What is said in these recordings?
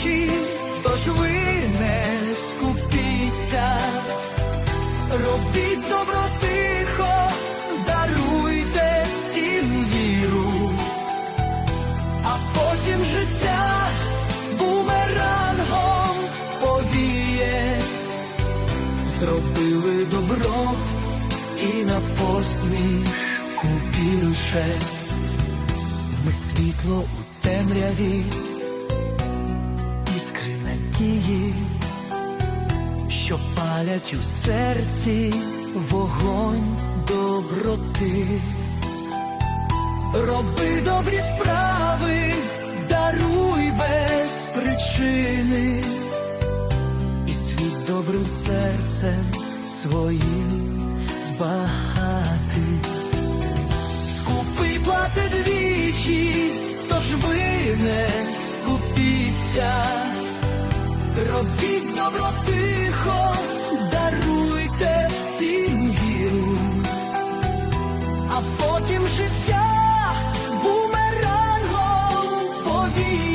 двічі, тож ви не скупіться, робіть добро тихо, даруйте всім віру, а потім життя бумерангом повіє, зробили добро і на посмішку більше. Ми світло у темряві, що палять у серці вогонь доброти. Роби добрі справи, даруй без причини, і світ добрим серцем своїм збагати. Скупий платить двічі, тож ви не скупіться. Робіть добро тихо, даруйте всім віру, а потім життя бумерангом повіє,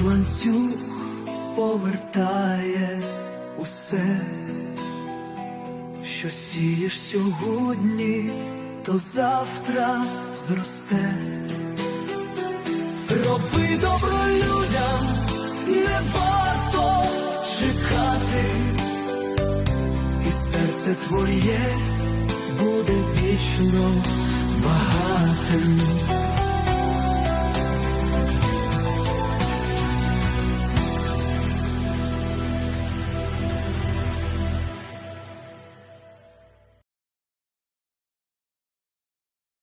як ланцюг, повертає усе, що сієш сьогодні, то завтра зросте. Роби добро людям, не варто чекати, і серце твоє буде вічно багатим.